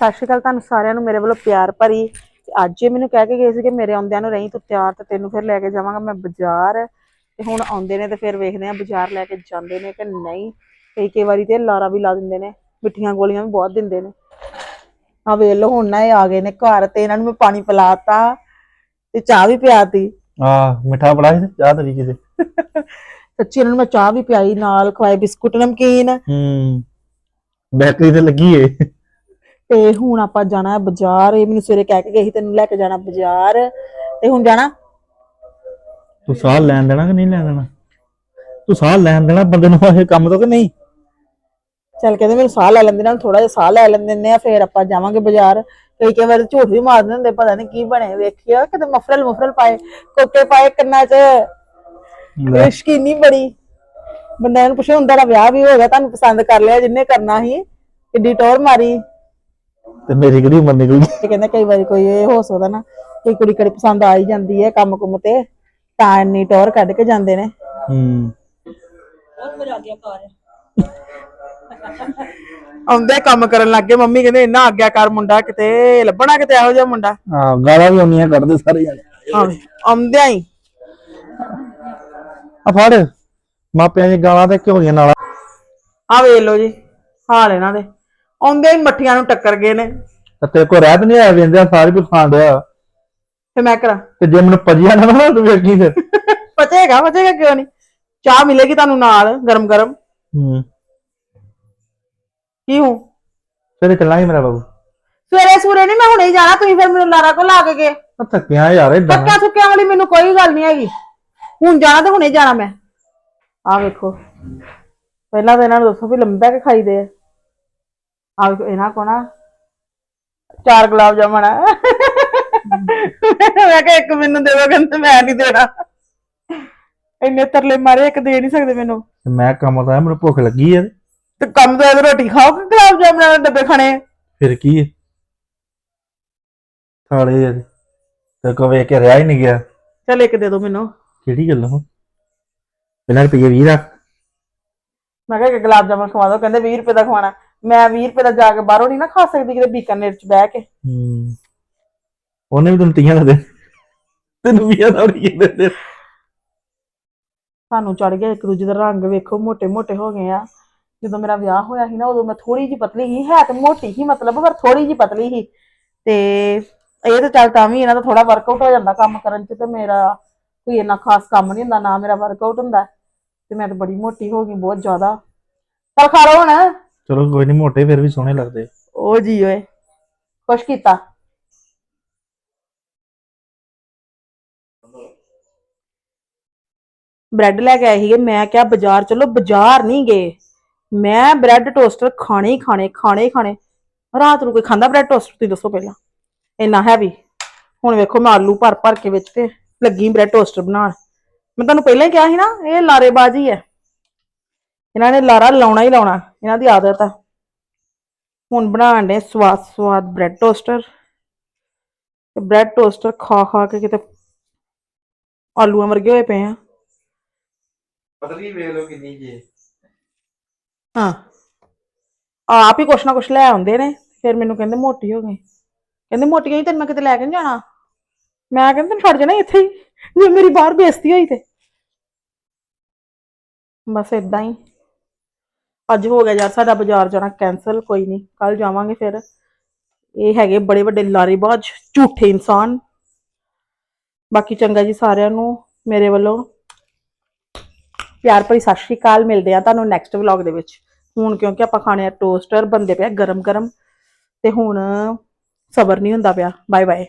ਸਤਿ ਸ਼੍ਰੀ ਅਕਾਲ ਤੁਹਾਨੂੰ ਸਾਰਿਆਂ ਨੂੰ ਮੇਰੇ ਵੱਲੋਂ ਪਿਆਰ ਭਰੀ ਅੱਜ ਇਹ ਮੈਨੂੰ ਕਹਿ ਕੇ ਗਏ ਸੀ ਕਿ ਮੇਰੇ ਆਉਂਦਿਆਂ ਨੂੰ ਰਹੀ ਤੂੰ ਤਿਆਰ ਤੇ ਤੈਨੂੰ ਫਿਰ ਲੈ ਕੇ ਜਾਵਾਂਗਾ ਮੈਂ ਬਾਜ਼ਾਰ ਤੇ ਹੁਣ ਆਉਂਦੇ ਨੇ ਤੇ ਫਿਰ ਵੇਖਦੇ ਆ ਬਾਜ਼ਾਰ ਲੈ ਕੇ ਜਾਂਦੇ ਨੇ ਕਿ ਨਹੀਂ। ਕਈ ਕਈ ਵਾਰੀ ਤੇ ਲਾਰਾ ਵੀ ਲਾ ਦਿੰਦੇ ਨੇ ਮਿੱਠੀਆਂ ਗੋਲੀਆਂ ਵੀ ਬਹੁਤ ਦਿੰਦੇ ਨੇ। ਆ ਵੇਖ ਲਓ ਹੁਣ ਨਾ ਇਹ ਆ ਗਏ ਨੇ ਘਰ ਤੇ ਇਹਨਾਂ ਨੂੰ ਮੈਂ ਪਾਣੀ ਪਿਲਾਤਾ ਤੇ ਚਾਹ ਵੀ ਪਿਆਤੀ। ਆ ਮਿੱਠਾ ਬੜਾ ਸੀ ਚਾਹ ਤਰੀਕੇ ਦੇ ਸੱਚੀ ਇਹਨਾਂ ਨੂੰ ਮੈਂ ਚਾਹ ਵੀ ਪਿਆਈ ਨਾਲ ਖਵਾਏ ਬਿਸਕੁਟ ਨਮਕੀਨ। ਹੂੰ ਬੈਕਰੀ ਤੇ ਲੱਗੀ ਏ। ਤੇ ਹੁਣ ਆਪਾਂ ਜਾਣਾ ਹੈ ਬਾਜ਼ਾਰ। ਇਹ ਮੈਨੂੰ ਸਵੇਰੇ ਕਹਿ ਕੇ ਗਈ ਸੀ ਤੈਨੂੰ ਲੈ ਕੇ ਜਾਣਾ ਬਾਜ਼ਾਰ। ਤੇ ਹੁਣ ਜਾਣਾ? ਤੂੰ ਸਾਹ ਲੈਣ ਦੇਣਾ ਕਿ ਨਹੀਂ ਲੈਣ ਦੇਣਾ? ਤੂੰ ਸਾਹ ਲੈਣ ਦੇਣਾ ਬੰਦੇ ਨੂੰ ਇਹ ਕੰਮ ਤੋਂ ਕਿ ਨਹੀਂ? ਚੱਲ ਕਹਿੰਦੇ ਮੈਨੂੰ ਸਾਹ ਲੈ ਲੈਂਦੇ ਨਾਲ ਥੋੜਾ ਜਿਹਾ ਸਾਹ ਲੈ ਲੈਂਦੇ ਨੇ ਆ ਫੇਰ ਆਪਾਂ ਜਾਵਾਂਗੇ ਬਾਜ਼ਾਰ। ਕਈ ਕਈ ਵਾਰ ਝੂਠ ਵੀ ਮਾਰ ਦਿੰਦੇ ਪਤਾ ਨਹੀਂ ਕੀ ਬਣੇ ਵੇਖਿਆ ਕਿਤੇ ਮਫਰਲ ਮਫਰਲ ਪਾਏ ਕੋਕੇ ਪਾਏ ਕੰਨਾਂ 'ਚ। ਸ਼ਕੀਨੀ ਬੜੀ। ਬੰਦਾ ਇਹਨੂੰ ਪੁੱਛੇ ਹੁੰਦਾ ਦਾ ਵਿਆਹ ਵੀ ਹੋ ਗਿਆ ਤੁਹਾਨੂੰ ਪਸੰਦ ਕਰ ਲਿਆ ਜਿੰਨੇ ਕਰਨਾ ਸੀ ਕਿੱਡੀ ਟੌਰ ਮਾਰੀ। ਤੇ ਮੇਰੀ ਕਿਹੜੀ ਉਮਰ ਨਿਕਲ ਗਈ? ਤੇ ਕਹਿੰਦੇ ਕਈ ਵਾਰੀ ਕੋਈ ਇਹ ਹੋ ਸਕਦਾ ਨਾ ਕੋਈ ਕੁੜੀ ਕੜੀ ਪਸੰਦ ਆ ਹੀ ਜਾਂਦੀ ਹੈ ਕੰਮ ਕੁਮ ਤੇ ਤਾਂ ਇੰਨੀ ਟੌਰ ਕੱਢ ਕੇ ਜਾਂਦੇ ਨੇ। ਹੂੰ। ਆਉਂਦੇ ਕੰਮ ਕਰਨ ਲੱਗੇ ਮੰਮੀ ਕਹਿੰਦੇ ਇੰਨਾ ਆਗਿਆਕਾਰ ਮੁੰਡਾ ਕਿਤੇ ਲੱਭਣਾ ਕਿਤੇ ਇਹੋ ਜਿਹਾ ਮੁੰਡਾ। ਹਾਂ ਗਾਲਾਂ ਵੀ ਆਉਂਦੀਆਂ ਕੱਢਦੇ ਸਾਰੇ ਜਾਣੇ। ਆਵੇ ਆਉਂਦਿਆਂ ਹੀ। ਆ ਫੜ ਮਾਪਿਆਂ ਦੀ ਗਾਲਾਂ ਤੇ ਕਿਉਂ ਦੀਆਂ ਨਾਲ। ਆ ਵੇਖ ਲਓ ਜੀ ਹਾਲ ਇਹਨਾਂ ਦੇ। ਆਉਂਦਿਆਂ ਹੀ ਮੱਠੀਆਂ ਨੂੰ ਟੱਕਰ ਗਏ ਨੇ। ਤੇ ਤੇਰੇ ਰਹਿਤ ਨਹੀਂ ਆਇਆ ਵੇਂਦਿਆ ਸਾਰੇ ਵੀ ਖਾਣ ਡਿਆ। ਤੇ ਮੈਂ ਕਰਾਂ। ਤੇ ਜੇ ਮੈਨੂੰ ਪਜਿਆ ਨਾ ਨਾ ਤੂੰ ਵੇਖੀ ਫਿਰ? ਪਚੇਗਾ ਪਚੇਗਾ ਕਿਉਂ ਨਹੀਂ? ਚਾਹ ਮਿਲੇਗੀ ਤੁਹਾਨੂੰ ਨਾਲ ਗਰਮ ਗਰਮ ਹੂੰ। ਕੀ ਹੂੰ? ਫਿਰ ਚੱਲਾਂਗੇ ਮੇਰਾ ਬਾਬੂ। ਸਵੇਰੇ ਸੂਰੇ ਨਹੀਂ ਮੈਂ ਹੁਣੇ ਹੀ ਜਾਣਾ ਤੁਸੀਂ ਫਿਰ ਮੈਨੂੰ ਲਾਰਾ ਕੋ ਲਾ ਕੇ ਗਏ। ਆ ਥੱਕਿਆ ਯਾਰ ਏਦਾਂ। ਟੱਕਿਆ ਥੁੱਕਿਆਂ ਵਾਲੀ ਮੈਨੂੰ ਕੋਈ ਗੱਲ ਨਹੀਂ ਹੈਗੀ। ਹੁਣ ਜਾਣਾ ਤੇ ਹੁਣੇ ਜਾਣਾ ਮੈਂ। ਆ ਵੇਖੋ। ਪਹਿਲਾਂ ਤਾਂ ਇਹਨਾਂ ਨੂੰ ਦੱਸੋ ਵੀ ਲੰਬਾ ਕੇ ਖਾਈਦੇ ਆ। ਆ ਇਹਨਾਂ ਕੋ ਨਾ ਚਾਰ ਗੁਲਾਬ ਜਾਮਣ ਆ। ਮੈਂ ਕਿਹਾ ਇੱਕ ਮੈਨੂੰ ਦੇ ਦੋ ਕਹਿੰਦੇ ਮੈਂ ਨਹੀਂ ਦੇਣਾ। ਇੰਨੇ ਤਰਲੇ ਮਾਰੇ ਇੱਕ ਦੇ ਨਹੀਂ ਸਕਦੇ ਮੈਨੂੰ। ਤੇ ਮੈਂ ਕੰਮ ਤਾਂ ਮੈਨੂੰ ਭੁੱਖ ਲੱਗੀ ਆ। ਤੇ ਕੰਮ ਤੋਂ ਆਏ ਰੋਟੀ ਖਾਓ ਕਿ ਗੁਲਾਬ ਜਾਮਣਾਂ ਦੇ ਡੱਬੇ ਖਾਣੇ? ਫਿਰ ਕੀ ਹੈ ਥਾਲੇ ਯਾਰ ਤੇ ਕੋ ਵੇਖ ਕੇ ਰਿਹਾ ਹੀ ਨਹੀਂ ਗਿਆ। ਚੱਲ ਇੱਕ ਦੇ ਦਿਓ ਮੈਨੂੰ। ਕਿਹੜੀ ਗੱਲ ਹੋ ਪਹਿਲਾਂ ਰੁਪਈਏ 20 ਰੱਖ। ਮੈਂ ਕਿਹਾ ਇੱਕ ਗੁਲਾਬ ਜਾਮਣ ਖਵਾ ਦਿਓ ਕਹਿੰਦੇ 20 ਰੁਪਏ ਦਾ ਖਵਾਣਾ ਮੈਂ 20 ਰੁਪਏ ਦਾ ਜਾ ਕੇ ਬਾਹਰੋਂ ਨਹੀਂ ਨਾ ਖਾ ਸਕਦੀ ਕਿਤੇ ਬੀਕਾਨੇਰ ਚ ਬਹਿ ਕੇ। ਹੂੰ। ਉਹਨੇ ਵੀ ਤੁਹਾਨੂੰ ਤੀਆਂ ਦਾ ਦੇ ਤੈਨੂੰ ਵੀ ਆਦਾ ਰਹੀ ਦੇ ਦੇ ਸਾਨੂੰ ਚੜ ਗਿਆ ਇੱਕ ਦੂਜੇ ਦਾ ਰੰਗ ਵੇਖੋ ਮੋਟੇ ਮੋਟੇ ਹੋ ਗਏ ਆ। ਜਦੋਂ ਮੇਰਾ ਵਿਆਹ ਹੋਇਆ ਸੀ ਨਾ ਉਦੋਂ ਮੈਂ ਥੋੜੀ ਜੀ ਪਤਲੀ ਸੀ ਹੈ ਤੇ ਮੋਟੀ ਸੀ ਮਤਲਬ ਪਰ ਥੋੜੀ ਜੀ ਪਤਲੀ ਸੀ। ਤੇ ਇਹ ਤਾਂ ਚੱਲ ਤਾਂ ਵੀ ਇਹਨਾਂ ਦਾ ਥੋੜਾ ਵਰਕਆਊਟ ਹੋ ਜਾਂਦਾ ਕੰਮ ਕਰਨ ਚ ਤੇ ਮੇਰਾ ਕੋਈ ਇੰਨਾ ਖਾਸ ਕੰਮ ਨਹੀਂ ਹੁੰਦਾ ਨਾ ਮੇਰਾ ਵਰਕਆਊਟ ਹੁੰਦਾ। ਤੇ ਮੈਂ ਤਾਂ ਬੜੀ ਮੋਟੀ ਹੋ ਗਈ ਬਹੁਤ ਜ਼ਿਆਦਾ। ਪਰ ਖਾ ਲਓ ਹੁਣ। ਚਲੋ ਕੋਈ ਨਹੀਂ ਮੋਟੇ ਫਿਰ ਵੀ ਸੋਹਣੇ ਲੱਗਦੇ ਉਹ ਜੀ ਓਏ ਖੁਸ਼ ਕੀਤਾ? ਬ੍ਰੈਡ ਲੈ ਕੇ ਆਏ ਸੀਗੇ, ਮੈਂ ਕਿਹਾ ਬਾਜ਼ਾਰ, ਚਲੋ ਬਾਜ਼ਾਰ ਨਹੀਂ ਗਏ। ਮੈਂ ਬ੍ਰੈਡ ਟੋਸਟਰ ਖਾਣੇ ਹੀ ਖਾਣੇ ਖਾਣੇ ਹੀ ਖਾਣੇ। ਰਾਤ ਨੂੰ ਕੋਈ ਖਾਂਦਾ ਬ੍ਰੈਡ ਟੋਸਟਰ, ਤੁਸੀਂ ਦੱਸੋ ਪਹਿਲਾਂ। ਇੰਨਾ ਹੈਵੀ ਹੁਣ ਵੇਖੋ ਮੈਂ ਆਲੂ ਭਰ ਭਰ ਕੇ ਵਿੱਚ ਤੇ ਲੱਗੀ ਬ੍ਰੈਡ ਟੋਸਟਰ ਬਣਾਉਣ। ਮੈਂ ਤੁਹਾਨੂੰ ਪਹਿਲਾਂ ਹੀ ਕਿਹਾ ਸੀ ਨਾ, ਇਹ ਲਾਰੇਬਾਜ਼ੀ ਹੈ। ਇਹਨਾਂ ਨੇ ਲਾਰਾ ਲਾਉਣਾ ਹੀ ਲਾਉਣਾ ਇਹਨਾਂ ਦੀ ਆਦਤ ਆ। ਹੁਣ ਬਣਾਉਣ ਦੇ ਸਵਾਦ ਸਵਾਦ ਬ੍ਰੈਡ ਟੋਸਟਰ ਤੇ ਬ੍ਰੈਡ ਟੋਸਟਰ ਖਾ ਖਾ ਕੇ ਕਿਤੇ ਆਲੂਆਂ ਵਰਗੇ ਹੋਏ ਪਏ ਆ। ਪਤਲੀ ਵੇਖ ਲੋ ਕਿੰਨੀ ਜੀ ਹਾਂ। ਆਪ ਹੀ ਕੁਛ ਨਾ ਕੁਛ ਲੈ ਆਉਂਦੇ ਨੇ ਫਿਰ ਮੈਨੂੰ ਕਹਿੰਦੇ ਮੋਟੀ ਹੋ ਗਈ। ਕਹਿੰਦੇ ਮੋਟੀਆਂ ਹੀ ਤੈਨੂੰ ਮੈਂ ਕਿਤੇ ਲੈ ਕੇ ਨੀ ਜਾਣਾ? ਮੈਂ ਕਹਿੰਦਾ ਤੈਨੂੰ ਛੱਡ ਜਾਣਾ ਇੱਥੇ ਹੀ ਜੇ ਮੇਰੀ ਬਾਹਰ ਬੇਇੱਜ਼ਤੀ ਹੋਈ ਤੇ। ਬਸ ਇਦਾਂ ਹੀ। ਅੱਜ ਹੋ ਗਿਆ ਯਾਰ, ਸਾਡਾ ਬਾਜ਼ਾਰ ਜਾਣਾ ਕੈਨਸਲ ਕੋਈ ਨਹੀਂ ਕੱਲ ਜਾਵਾਂਗੇ ਫਿਰ। ਇਹ ਹੈਗੇ ਬੜੇ ਵੱਡੇ ਲਾਰੇਬਾਜ਼ ਝੂਠੇ ਇਨਸਾਨ। ਬਾਕੀ ਚੰਗਾ ਜੀ ਸਾਰਿਆਂ ਨੂੰ, ਮੇਰੇ ਵੱਲੋਂ। ਪਿਆਰ ਭਰੀ ਸਤਿ ਸ਼੍ਰੀ ਅਕਾਲ, ਮਿਲਦੇ ਆ ਤੁਹਾਨੂੰ ਨੈਕਸਟ ਵਲੌਗ ਦੇ ਵਿੱਚ। ਹੁਣ ਕਿਉਂਕਿ ਆਪਾਂ ਖਾਣੇ ਆ ਟੋਸਟਰ ਬੰਦੇ ਪਿਆ ਗਰਮ ਗਰਮ ਤੇ ਹੁਣ ਸਬਰ ਨਹੀਂ ਹੁੰਦਾ ਪਿਆ। Bye bye